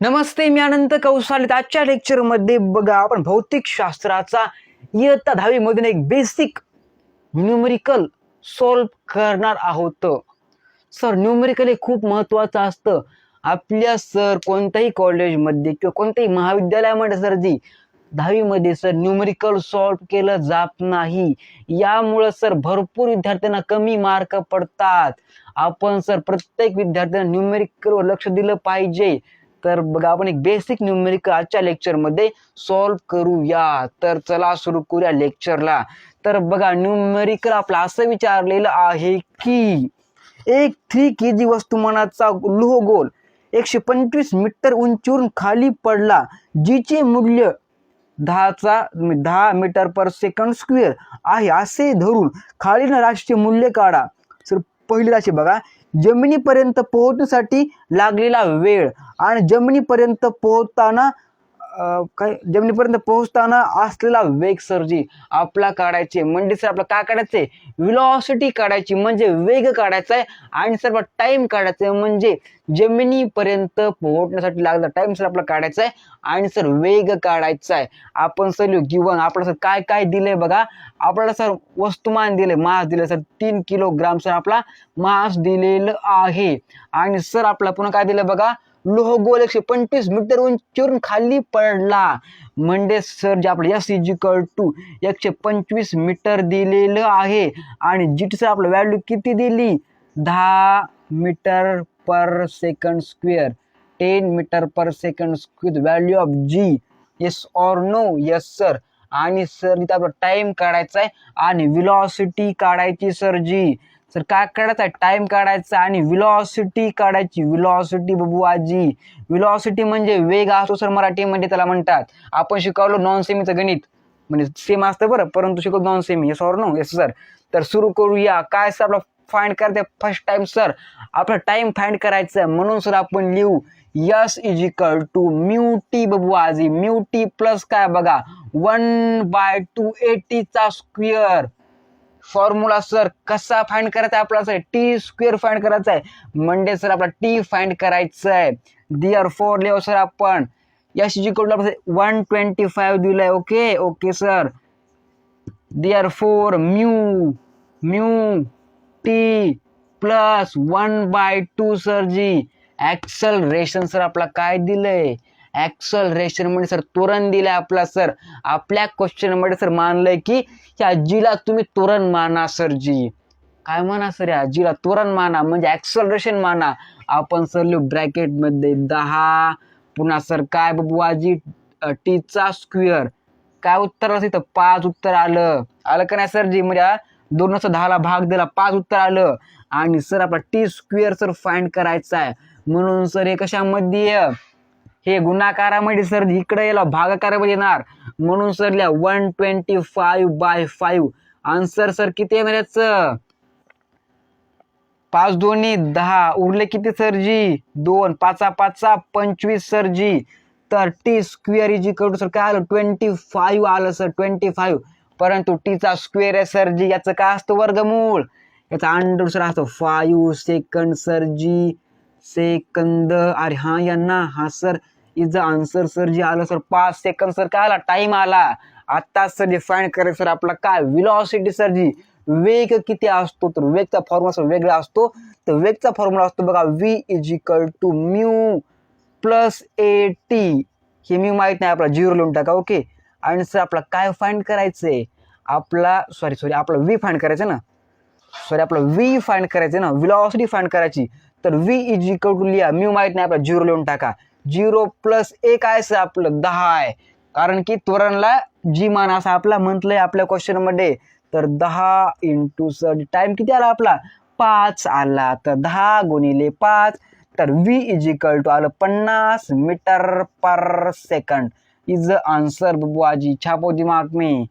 नमस्ते मी अनंत कौसाले. आजच्या लेक्चरमध्ये बघा आपण भौतिक शास्त्राचा इयत्ता दहावीमधून एक बेसिक न्यूमरिकल सॉल्व करणार आहोत. सर न्यूमरिकल हे खूप महत्त्वाचं असतं. आपल्या सर कोणत्याही कॉलेजमध्ये किंवा कोणत्याही महाविद्यालयामध्ये सर जी दहावीमध्ये सर न्यूमरिकल सॉल्व केलं जात नाही. यामुळं सर भरपूर विद्यार्थ्यांना कमी मार्क पडतात. आपण सर प्रत्येक विद्यार्थ्यांना न्यूमेरिकलवर लक्ष दिलं पाहिजे. तर बघा आपण एक बेसिक न्यूमेरिकल आजच्या लेक्चरमध्ये सॉल्व करूया. तर चला सुरू करूया लेक्चरला तर बघा न्यूमेरिकल आपलं असं विचारलेलं आहे की एक थ्री के जी वस्तुमानाचा लोहगोल एकशे पंचवीस मीटर उंचीवरून खाली पडला जिचे मूल्य दहाचा म्हणजे दहा मीटर पर सेकंड स्क्वेअर आहे असे धरून खालील राशीचे मूल्य काढा. सर पहिली राशी बघा. जमिनीपर्यंत पोहोचण्यासाठी लागलेला वेळ आणि जमिनीपर्यंत पोहोचताना काय जमिनीपर्यंत पोहोचताना असलेला वेग सरजी आपला काढायचे म्हणजे सर आपला काय काढायचंय? विलॉसिटी काढायची म्हणजे वेग काढायचा आहे. आणि सर टाइम काढायचा आहे म्हणजे जमिनीपर्यंत पोहोचण्यासाठी लागला टाइम सर आपला काढायचा आहे. आणि सर वेग काढायचा आहे. आपण सर गिवन आपल्याला सर काय काय दिलंय बघा. आपल्याला सर वस्तुमान दिले मास दिले सर तीन किलोग्राम सर आपला मास दिलेलं आहे. आणि सर आपला पुन्हा काय दिलं बघा? लोहगोल एकशे पंचवीस मीटर उंचीवरून खाली पडला. म्हणजे सर जे आपलं एस इजिकल टू एकशे पंचवीस मीटर दिलेलं आहे. आणि जीटी सर आपलं व्हॅल्यू किती दिली? दहा metre per second square ten metre per second square value of g yes or no yes sir आणि सर इथं आपला टाइम काढायचा आहे. आणि विलॉसिटी काढायची सर जी सर काय काढायचं आहे? टाइम काढायचा आणि विलॉसिटी काढायची. विलॉसिटी बबू आजी विलॉसिटी म्हणजे वेग असतो सर मराठीमध्ये त्याला म्हणतात. आपण शिकवलो नॉन सेमीचं गणित. म्हणजे सेम असतं बरं परंतु शिकवतो नॉन सेमी येस और नो येस सर तर सुरू करूया. काय सर आपलं फाइंड करते? फर्स्ट टाइम सर आपला टाइम फाइंड करायचं म्हणून सर आपण लिहू. S is equal to mu t बबू आजी म्यू टी प्लस काय बघा? वन बाय टू एटीचा स्क्वेअर फॉर्म्युला सर कसा फाइंड करायचा आहे आपला सर टी स्क्वेअर फाइंड करायचा आहे. म्हणजे सर आपला टी फाइंड करायचं आहे. दिअर फोर लिहो सर आपण. यस जी कोड वन ट्वेंटी फाईव्ह दिलंय. Okay okay sir therefore mu mu t plus one by two sir ji. Acceleration sir आपला काय दिलंय? ॲक्सलरेशनमध्ये सर तोरण दिलं आपला सर आपल्या क्वेश्चनमध्ये सर मानलंय की या जीला तुम्ही तोरण माना सर जी. काय म्हणा सर या आजीला? तोरण माना म्हणजे ऍक्सलरेशन माना. आपण सर लिहू ब्रॅकेटमध्ये दहा पुन्हा सर काय बाबू आजी टीचा स्क्वेअर काय उत्तर असं इथं पाच उत्तर आलं. आलं का नाही सर जी? म्हणजे दोन असं दहाला भाग दिला पाच उत्तर आलं. आणि सर आपला टी स्क्वेअर सर फाइंड करायचा आहे म्हणून सर हे कशामध्ये? हे गुणाकारामध्ये सर इकडे याला भागाकारामध्ये येणार. म्हणून सर लिहा one twenty five by five answer sir किती आहे याचं? पाच दोन्ही दहा. उरले किती सर जी? दोन. पाचा पाचा पंचवीस सर जी. तर t square is equal to sir काय आलं? ट्वेंटी फाईव्ह आलं सर ट्वेंटी फाईव्ह परंतु टीचा स्क्वेअर आहे सर जी. याचं काय असतं वर्गमूळ? याचा अंडर सर असतो फाईव्ह सेकंड सर जी. सेकंद अरे हा यांना. हा sir is answer sir ji आलं सर पाच सेकंद सर काय आला? टाइम आला. आत्ता सर डिफाईन करायचं सर आपला काय? Velocity sir ji. वेग किती असतो? तर वेगचा फॉर्म्युला वेगळा असतो. तर वेगचा फॉर्म्युला असतो बघा v is equal to mu plus a t हे मी माहीत नाही आपला झिरो लिहून टाका ओके आणि सर आपला काय फाइंड करायचंय? आपला सॉरी सॉरी आपला व्ही फाइंड करायचं ना? सॉरी आपला व्ही फाइंड करायचं ना? विलॉसिटी फाइंड करायची. तर व्ही इज इक्वल टू लिहा. म्यू माहीत नाही आपला झिरो लिहून टाका. झिरो प्लस एक आहे सर आपलं दहा आहे. कारण की त्वरणला जी मान असं आपला म्हटलंय आपल्या क्वेश्चनमध्ये तर दहा इंटू सर टाइम किती आला आपला? पाच आला. तर दहा गुणिले पाच तर व्ही इज इक्वल टू आलं पन्नास metre per second is answer बबू छापो दिमाग में